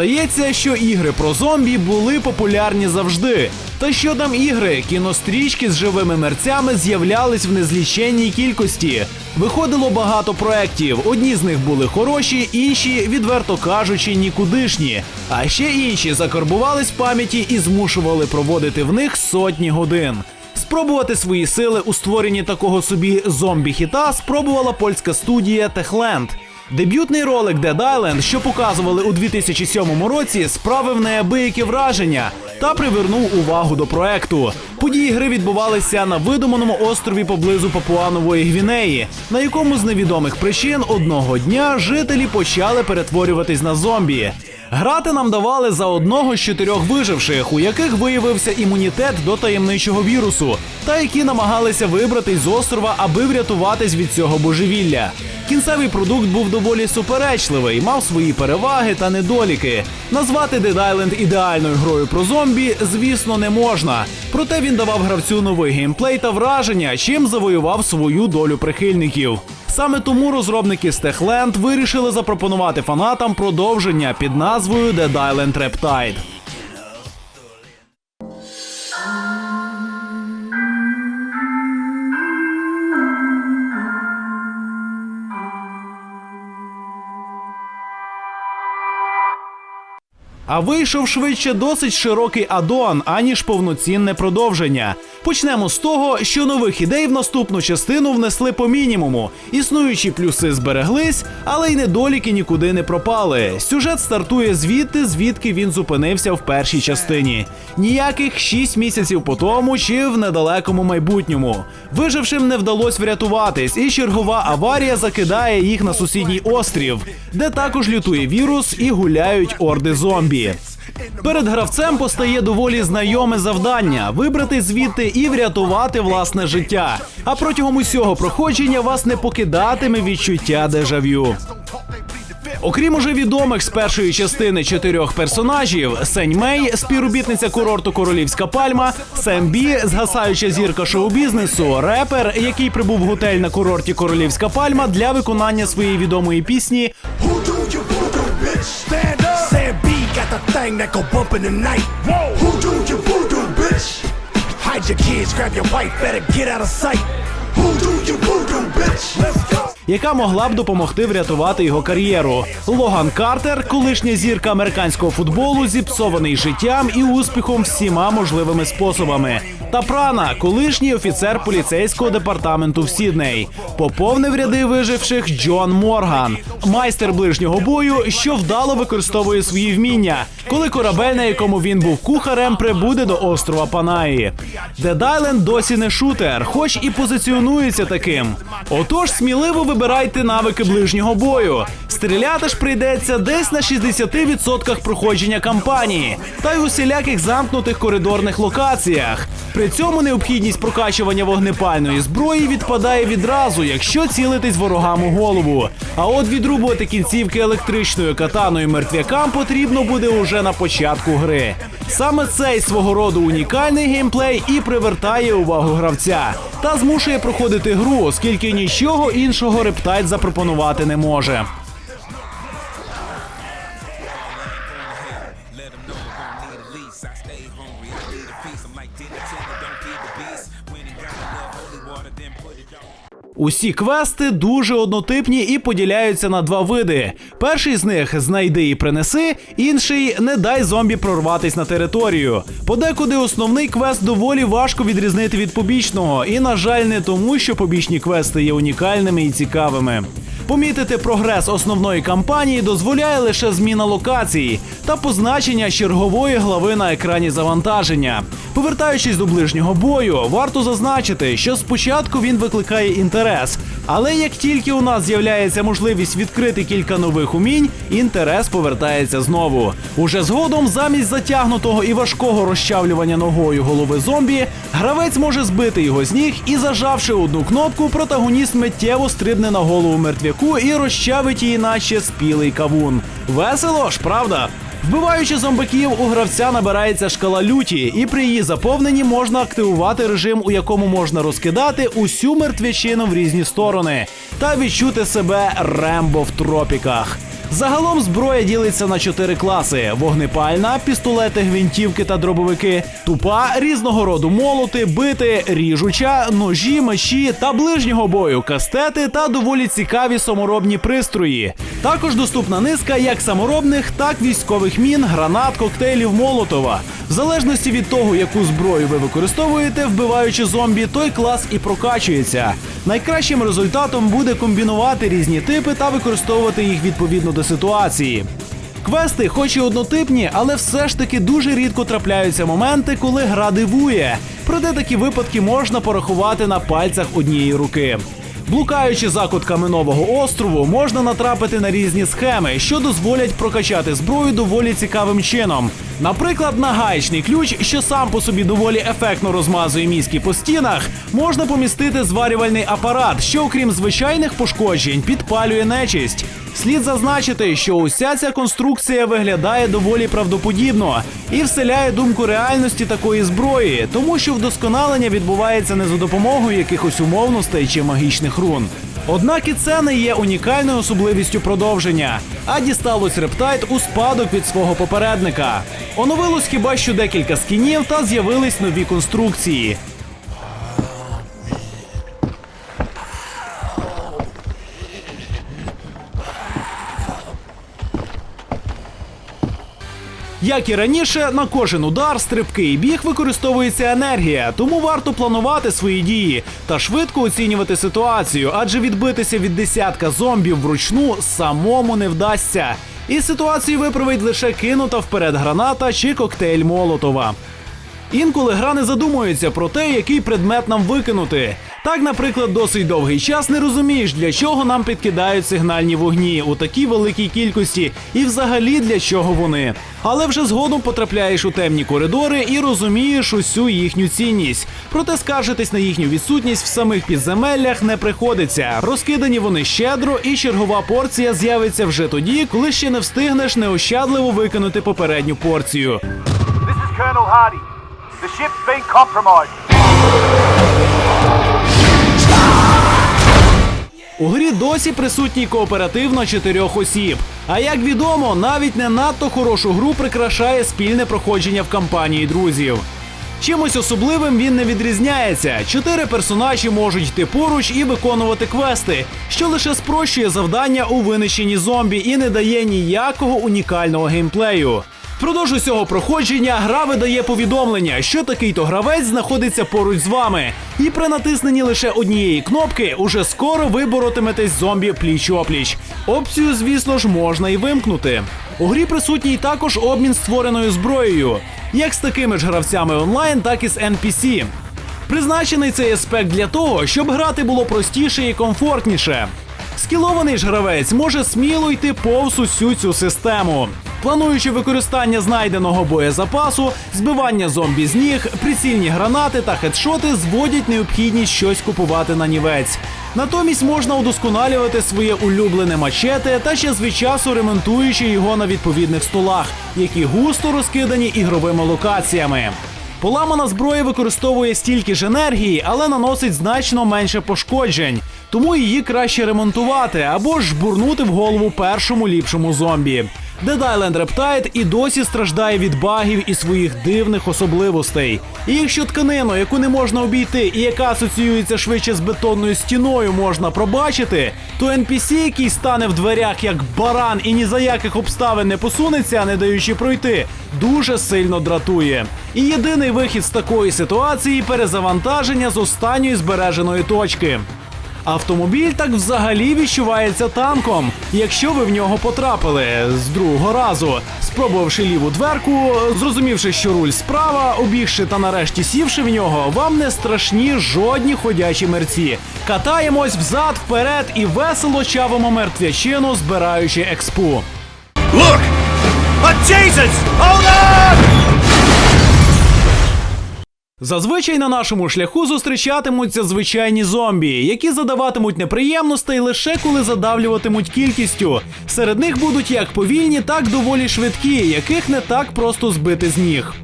Здається, що ігри про зомбі були популярні завжди. Та що там ігри, кінострічки з живими мерцями з'являлись в незліченній кількості. Виходило багато проєктів. Одні з них були хороші, інші, відверто кажучи, нікудишні. А ще інші закарбувались в пам'яті і змушували проводити в них сотні годин. Спробувати свої сили у створенні такого собі зомбі-хіта спробувала польська студія Techland. Дебютний ролик Dead Island, що показували у 2007 році, справив неабияке враження та привернув увагу до проекту. Події гри відбувалися на видуманому острові поблизу Папуанової Гвінеї, на якому з невідомих причин одного дня жителі почали перетворюватись на зомбі. Грати нам давали за одного з чотирьох виживших, у яких виявився імунітет до таємничого вірусу, та які намагалися вибратись з острова, аби врятуватись від цього божевілля. Кінцевий продукт був доволі суперечливий, мав свої переваги та недоліки. Назвати Dead Island ідеальною грою про зомбі, звісно, не можна. Проте він давав гравцю новий геймплей та враження, чим завоював свою долю прихильників. Саме тому розробники Stechland вирішили запропонувати фанатам продовження під назвою The Dylan Reptide. А вийшов швидше досить широкий аддон, аніж повноцінне продовження. Почнемо з того, що нових ідей в наступну частину внесли по мінімуму. Існуючі плюси збереглись, але й недоліки нікуди не пропали. Сюжет стартує звідти, звідки він зупинився в першій частині. Ніяких 6 місяців по тому чи в недалекому майбутньому. Вижившим не вдалося врятуватись, і чергова аварія закидає їх на сусідній острів, де також лютує вірус і гуляють орди зомбі. Перед гравцем постає доволі знайоме завдання вибрати звідти і врятувати власне життя. А протягом усього проходження вас не покидатиме відчуття дежавю. Окрім уже відомих з першої частини чотирьох персонажів: Сень Мей, співробітниця курорту Королівська Пальма, Сем Бі, згасаюча зірка шоу-бізнесу, репер, який прибув в готель на курорті Королівська Пальма для виконання своєї відомої пісні thing that go bump in the night. Whoa. Who do you voodoo, bitch? Hide your kids, grab your wife, better get out of sight. Who do you voodoo, bitch? Let's go. Яка могла б допомогти врятувати його кар'єру. Логан Картер, колишня зірка американського футболу, зіпсований життям і успіхом всіма можливими способами. Та Прана, колишній офіцер поліцейського департаменту в Сідней, поповнив ряди виживших Джон Морган, майстер ближнього бою, що вдало використовує свої вміння, коли корабель, на якому він був кухарем, прибуде до острова Панаї. Island досі не шутер, хоч і позиціонується таким. Отож, сміливо вибирайте навики ближнього бою. Стріляти ж прийдеться десь на 60% проходження кампанії, та й усіляких замкнутих коридорних локаціях. При цьому необхідність прокачування вогнепальної зброї відпадає відразу, якщо цілитись ворогам у голову. А от відрубувати кінцівки електричною катаною мертвякам потрібно буде уже на початку гри. Саме цей свого роду унікальний геймплей і привертає увагу гравця та змушує проходити гру, оскільки нічого іншого рептайт запропонувати не може. Усі квести дуже однотипні і поділяються на два види. Перший з них знайди і принеси, інший не дай зомбі прорватись на територію. Подекуди основний квест доволі важко відрізнити від побічного, і, на жаль, не тому, що побічні квести є унікальними і цікавими. Помітити прогрес основної кампанії дозволяє лише зміна локації та позначення чергової глави на екрані завантаження. Повертаючись до ближнього бою, варто зазначити, що спочатку він викликає інтерес, але як тільки у нас з'являється можливість відкрити кілька нових умінь, інтерес повертається знову. Уже згодом, замість затягнутого і важкого розчавлювання ногою голови зомбі, гравець може збити його з ніг і, зажавши одну кнопку, протагоніст миттєво стрибне на голову мертвяку і розчавить її, наче спілий кавун. Весело ж, правда? Вбиваючи зомбаків, у гравця набирається шкала люті, і при її заповненні можна активувати режим, у якому можна розкидати усю мертвячину в різні сторони та відчути себе Рембо в тропіках. Загалом зброя ділиться на чотири класи: вогнепальна, пістолети, гвинтівки та дробовики, тупа, різного роду молоти, бити, ріжуча, ножі, мечі та ближнього бою, кастети та доволі цікаві саморобні пристрої. Також доступна низка як саморобних, так військових мін, гранат, коктейлів Молотова. В залежності від того, яку зброю ви використовуєте, вбиваючи зомбі, той клас і прокачується. Найкращим результатом буде комбінувати різні типи та використовувати їх відповідно до ситуації. Квести, хоч і однотипні, але все ж таки дуже рідко трапляються моменти, коли гра дивує. Проте такі випадки можна порахувати на пальцях однієї руки. Блукаючи закутками нового острову, можна натрапити на різні схеми, що дозволять прокачати зброю доволі цікавим чином. Наприклад, на гаечний ключ, що сам по собі доволі ефектно розмазує мізки по стінах, можна помістити зварювальний апарат, що, окрім звичайних пошкоджень, підпалює нечисть. Слід зазначити, що уся ця конструкція виглядає доволі правдоподібно і вселяє думку реальності такої зброї, тому що вдосконалення відбувається не за допомогою якихось умовностей чи магічних рун. Однак і це не є унікальною особливістю продовження, а дісталось рептайт у спадок від свого попередника. Оновилось хіба що декілька скінів та з'явились нові конструкції. Як і раніше, на кожен удар, стрибки і біг використовується енергія, тому варто планувати свої дії та швидко оцінювати ситуацію, адже відбитися від десятка зомбів вручну самому не вдасться. І ситуацію виправить лише кинута вперед граната чи коктейль Молотова. Інколи гра не задумується про те, який предмет нам викинути. Так, наприклад, досить довгий час не розумієш, для чого нам підкидають сигнальні вогні у такій великій кількості, і взагалі для чого вони. Але вже згодом потрапляєш у темні коридори і розумієш усю їхню цінність. Проте скаржитись на їхню відсутність в самих підземеллях не приходиться. Розкидані вони щедро, і чергова порція з'явиться вже тоді, коли ще не встигнеш неощадливо викинути попередню порцію. This is Colonel Hardy. Ship's been compromised. У грі досі присутній кооператив на чотирьох осіб. А як відомо, навіть не надто хорошу гру прикрашає спільне проходження в кампанії друзів. Чимось особливим він не відрізняється. Чотири персонажі можуть йти поруч і виконувати квести, що лише спрощує завдання у винищенні зомбі і не дає ніякого унікального геймплею. Впродовж усього проходження гра видає повідомлення, що такий-то гравець знаходиться поруч з вами, і при натисненні лише однієї кнопки уже скоро ви боротиметесь зомбі пліч-опліч. Опцію, звісно ж, можна і вимкнути. У грі присутній також обмін створеною зброєю, як з такими ж гравцями онлайн, так і з NPC. Призначений цей аспект для того, щоб грати було простіше і комфортніше. Скілований ж гравець може сміло йти повз усю цю систему. Плануючи використання знайденого боєзапасу, збивання зомбі з ніг, прицільні гранати та хедшоти зводять необхідність щось купувати на нівець. Натомість можна удосконалювати своє улюблене мачете та час від часу ремонтуючи його на відповідних столах, які густо розкидані ігровими локаціями. Поламана зброя використовує стільки ж енергії, але наносить значно менше пошкоджень, тому її краще ремонтувати або ж жбурнути в голову першому ліпшому зомбі. Dead Island Reptide і досі страждає від багів і своїх дивних особливостей. І якщо тканину, яку не можна обійти, і яка асоціюється швидше з бетонною стіною, можна пробачити, то NPC, який стане в дверях як баран і ні за яких обставин не посунеться, не даючи пройти, дуже сильно дратує. І єдиний вихід з такої ситуації перезавантаження з останньої збереженої точки. Автомобіль так взагалі відчувається танком, якщо ви в нього потрапили з другого разу, спробувавши ліву дверку, зрозумівши, що руль справа, обігши та нарешті сівши в нього, вам не страшні жодні ходячі мерці. Катаємось взад, вперед і весело чавимо мертвячину, збираючи експу. Look! Oh, Jesus! Hold on! Зазвичай на нашому шляху зустрічатимуться звичайні зомбі, які задаватимуть неприємностей лише коли задавлюватимуть кількістю. Серед них будуть як повільні, так доволі швидкі, яких не так просто збити з ніг.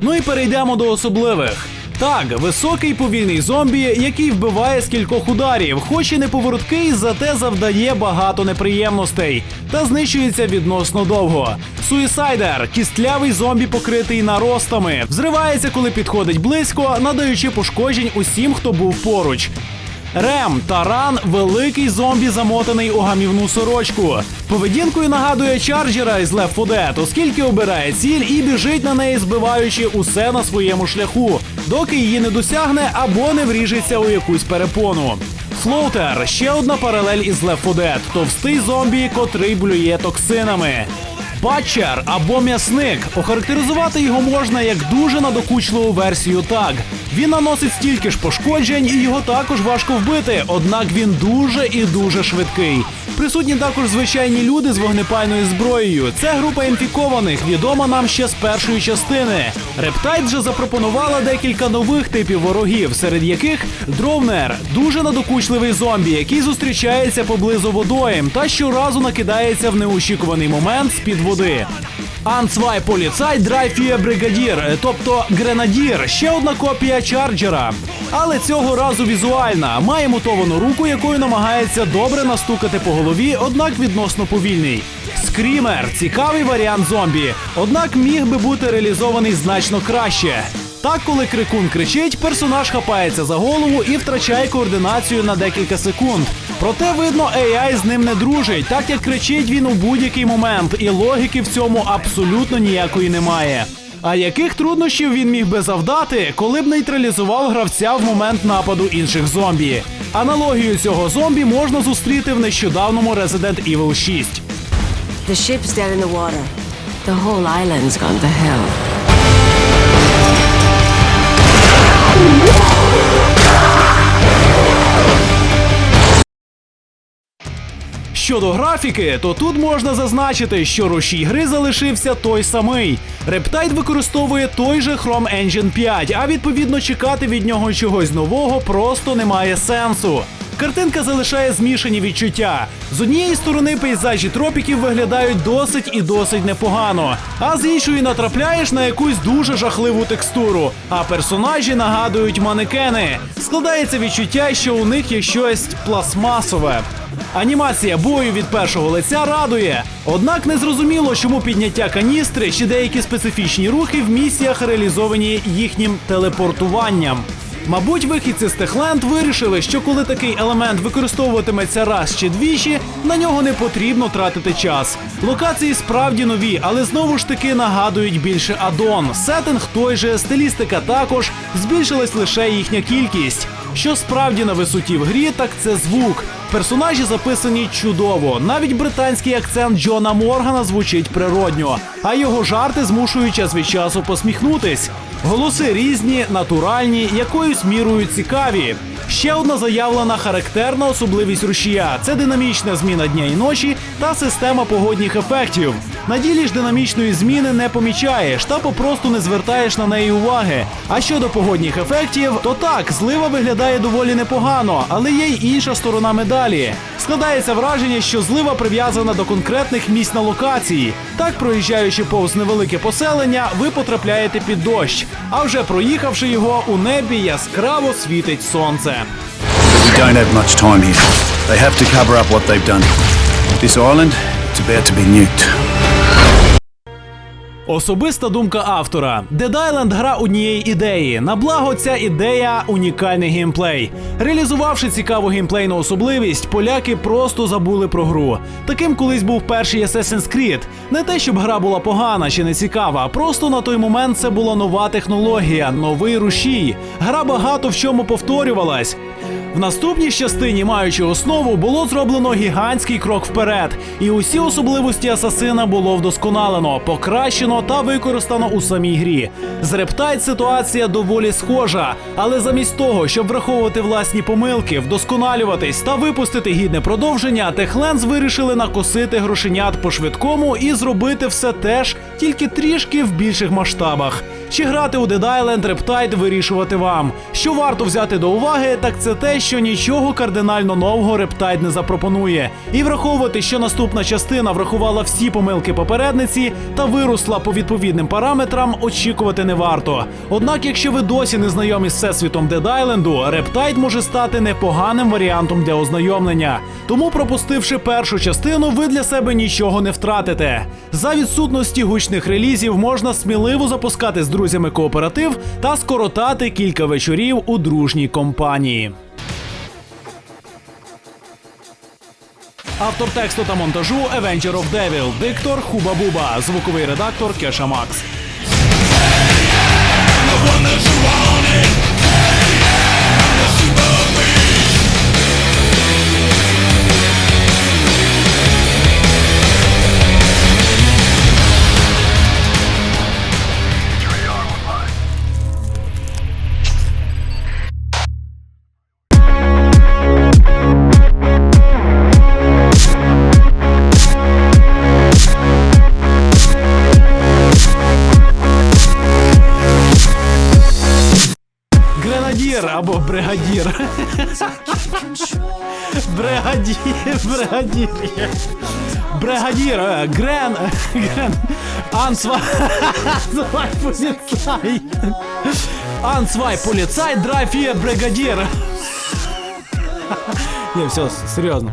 Ну і перейдемо до особливих. Так, високий повільний зомбі, який вбиває з кількох ударів, хоч і неповороткий, зате завдає багато неприємностей та знищується відносно довго. Суїсайдер кістлявий зомбі, покритий наростами, взривається, коли підходить близько, надаючи пошкоджень усім, хто був поруч. Рем Таран великий зомбі, замотаний у гамівну сорочку. Поведінкою нагадує чарджера із Left 4 Dead, оскільки обирає ціль і біжить на неї, збиваючи усе на своєму шляху, доки її не досягне або не вріжеться у якусь перепону. Слоутер ще одна паралель із 4 – товстий зомбі, котрий блює токсинами. Батчер або м'ясник. Охарактеризувати його можна як дуже надокучливу версію так. Він наносить стільки ж пошкоджень, і його також важко вбити, однак він дуже і дуже швидкий. Присутні також звичайні люди з вогнепальною зброєю. Це група інфікованих, відома нам ще з першої частини. Рептайт вже запропонувала декілька нових типів ворогів, серед яких дровнер дуже надокучливий зомбі, який зустрічається поблизу водоєм та щоразу накидається в неочікуваний момент з-під води. Анцвай поліцай драйфіє бригадір, е, тобто гренадір, ще одна копія чарджера. Але цього разу візуальна, має мутовану руку, якою намагається добре настукати по голові, однак відносно повільний. Скрімер цікавий варіант зомбі, однак міг би бути реалізований значно краще. Так, коли крикун кричить, персонаж хапається за голову і втрачає координацію на декілька секунд. Проте видно, AI з ним не дружить, так як кричить він у будь-який момент, і логіки в цьому абсолютно ніякої немає. А яких труднощів він міг би завдати, коли б нейтралізував гравця в момент нападу інших зомбі? Аналогію цього зомбі можна зустріти в нещодавному Resident Evil 6. The ship's dead in the water. The whole island's gone to hell. Щодо графіки, то тут можна зазначити, що рушій гри залишився той самий. Рептайт використовує той же Chrome Engine 5, а відповідно чекати від нього чогось нового просто немає сенсу. Картинка залишає змішані відчуття. З однієї сторони пейзажі тропіків виглядають досить і досить непогано, а з іншої натрапляєш на якусь дуже жахливу текстуру. А персонажі нагадують манекени. Складається відчуття, що у них є щось пластмасове. Анімація бою від першого лиця радує. Однак не зрозуміло, чому підняття каністри чи деякі специфічні рухи в місіях реалізовані їхнім телепортуванням. Мабуть, вихідці з Техленд вирішили, що коли такий елемент використовуватиметься раз чи двічі, на нього не потрібно тратити час. Локації справді нові, але знову ж таки нагадують більше адон. Сеттинг той же, стилістика також, збільшилась лише їхня кількість. Що справді на висоті в грі, так це звук. Персонажі записані чудово. Навіть британський акцент Джона Моргана звучить природньо, а його жарти змушують час від часу посміхнутись. Голоси різні, натуральні, якоюсь мірою цікаві. Ще одна заявлена характерна особливість рушія це динамічна зміна дня і ночі та система погодних ефектів. На ділі ж динамічної зміни не помічаєш та попросту не звертаєш на неї уваги. А щодо погодних ефектів, то так, злива виглядає доволі непогано, але є й інша сторона медалі. Складається враження, що злива прив'язана до конкретних місць на локації. Так, проїжджаючи повз невелике поселення, ви потрапляєте під дощ. А вже проїхавши його, у небі яскраво світить сонце. We don't have much time here. They have to cover up what they've done. This island, it's about to be nuked. Особиста думка автора: Dead Island – гра однієї ідеї. На благо ця ідея унікальний геймплей. Реалізувавши цікаву геймплейну особливість, поляки просто забули про гру. Таким колись був перший Assassin's Creed. Не те, щоб гра була погана чи не цікава, просто на той момент це була нова технологія, новий рушій. Гра багато в чому повторювалась. В наступній частині, маючи основу, було зроблено гігантський крок вперед, і усі особливості асасина було вдосконалено, покращено та використано у самій грі. З Рептайт ситуація доволі схожа, але замість того, щоб враховувати власні помилки, вдосконалюватись та випустити гідне продовження, Техленс вирішили накосити грошенят по швидкому і зробити все теж тільки трішки в більших масштабах. Чи грати у Dead Island Riptide вирішувати вам. Що варто взяти до уваги, так це те, що нічого кардинально нового Riptide не запропонує. І враховувати, що наступна частина врахувала всі помилки попередниці та виросла по відповідним параметрам, очікувати не варто. Однак, якщо ви досі не знайомі з всесвітом Dead Island, Riptide може стати непоганим варіантом для ознайомлення. Тому, пропустивши першу частину, ви для себе нічого не втратите. За відсутності гучних релізів можна сміливо запускати з друзями кооператив та скоротати кілька вечорів у дружній компанії. Автор тексту та монтажу Avenger of Devil, диктор Хуба Буба, звуковий редактор Кеша Макс. бригадір. Бригадір, бригадір. Бригадір, е, Грен, Грен. Ансва. Ансвай поліцай. Ансвай поліцай, драйфіє бригадір. Ні, все, серйозно.